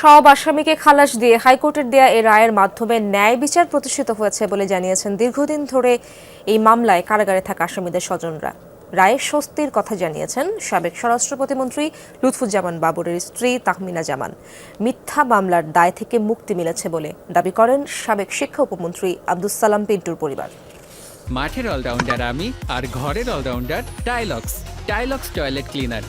সব আসামিকে খালাস দিয়ে হাইকোর্টের দেয়া এই রায়ের মাধ্যমে ন্যায় বিচার প্রতিষ্ঠিত হয়েছে বলে জানিয়েছেন দীর্ঘদিন ধরে এই মামলায় কারাগারে থাকা আসামিদের স্বজনরা। রায়ের স্বস্তির কথা জানিয়েছেন সাবেক স্বরাষ্ট্র প্রতিমন্ত্রী লুৎফুজ্জামান বাবরের স্ত্রী তাহমিনা জামান। মিথ্যা মামলার দায় থেকে মুক্তি মিলেছে বলে দাবি করেন সাবেক শিক্ষা উপমন্ত্রী আব্দুস সালাম পিন্টুর পরিবার। মাঠের অলরাউন্ডার আমি আর ঘরের allrounder Tilex Tilex toilet cleaner.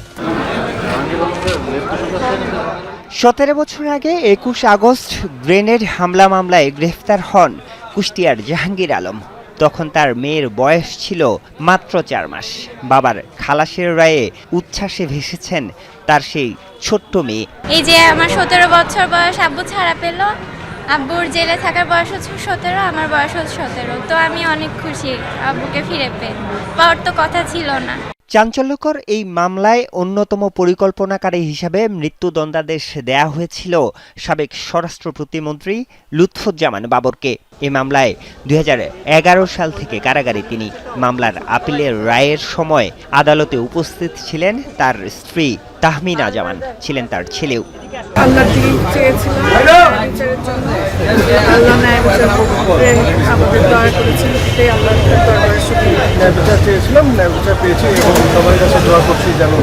সতেরো বছর আগে একুশ আগস্ট গ্রেনেড হামলা মামলায় গ্রেফতার হন কুষ্টিয়ার জাহাঙ্গীর আলম। তখন তার মেয়ের বয়স ছিল মাত্র চার মাস। বাবার খালাসের রায়ে উচ্ছ্বাসে ভেসেছেন তার সেই ছোট্ট মেয়ে। এই যে আমার সতেরো বছর বয়স আব্বু ছাড়া পেল। আব্বুর জেলে থাকার বয়স হচ্ছে সতেরো, আমার বয়স হচ্ছে সতেরো। তো আমি অনেক খুশি আব্বুকে ফিরে পেয়ে। পাওয়ার তো কথা ছিল না। চাঞ্চল্যকর এই মামলায় অন্যতম পরিকল্পনাকারী হিসাবে মৃত্যুদণ্ডাদেশ দেয়া হয়েছিল সাবেক স্বরাষ্ট্র প্রতিমন্ত্রী লুৎফুজ্জামান বাবরকে। এই মামলায় দুই হাজার এগারো সাল থেকে কারাগারে তিনি মামলার আপিলের রায়ের সময় আদালতে উপস্থিত ছিলেন তার স্ত্রী তাহমিনা জামান। ছিলেন তার ছেলেও। আল্লাহ ন্যায় বিচার চেয়েছিলাম ন্যায় বিচার পেয়েছি এবং সবার কাছে দোয়া করছি যেন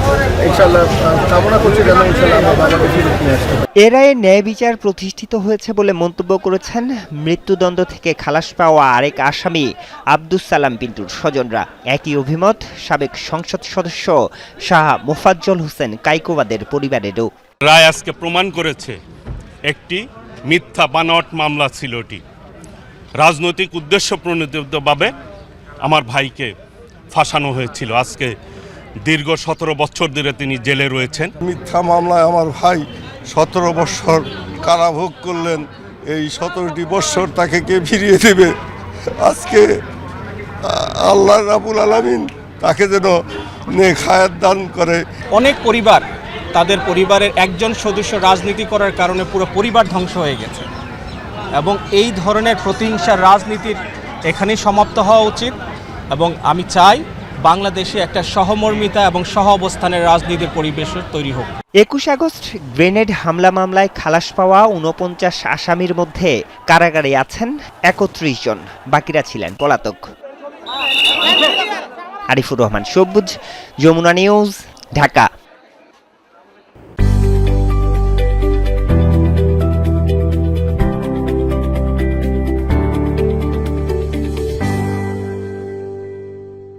ইনশাল্লাহ কামনা করছি যেন ইনশাল্লাহ আমার বাবাকে ফিরে নিয়ে আসতে পারি। এ রায়ে ন্যায় বিচার প্রতিষ্ঠিত হয়েছে বলে মন্তব্য করেছেন মৃত্যুদণ্ড থেকে খালাস পাওয়া আরেক আসামি আব্দুস সালাম পিন্টুর স্বজনরা। একই অভিমত সাবেক সংসদ সদস্য শাহ মোফাজ্জল হোসেন কাইকোবাদের পরিবারেরও। রায় আজকে প্রমাণ করেছে একটি মিথ্যা বানট মামলা ছিল এটি। রাজনৈতিক উদ্দেশ্য প্রণোদিতভাবে আমার ভাইকে ফাঁসানো হয়েছিল। আজকে দীর্ঘ সতেরো বছর ধরে তিনি জেলে রয়েছেন। মিথ্যা মামলায় আমার ভাই সতেরো বৎসর কারাভোগ করলেন। এই সতেরোটি বৎসর তাকে কে ফিরিয়ে দেবে? আজকে আল্লাহ রাবুল আলামিন তাকে যেন নেক দান করে। অনেক পরিবার তাদের পরিবারের একজন সদস্য রাজনীতি করার কারণে পুরো পরিবার ধ্বংস হয়ে গেছে। এবং এই ধরনের প্রতিহিংসার রাজনীতির এখানেই সমাপ্ত হওয়া উচিত। এবং আমি চাই বাংলাদেশে একটা সহমর্মিতা এবং সহ অবস্থানের রাজনীতির পরিবেশ তৈরি হোক। একুশ আগস্ট গ্রেনেড হামলা মামলায় খালাস পাওয়া উনপঞ্চাশ আসামির মধ্যে কারাগারে আছেন একত্রিশ জন। বাকিরা ছিলেন পলাতক। আরিফুর রহমান, সবুজ, যমুনা নিউজ, ঢাকা।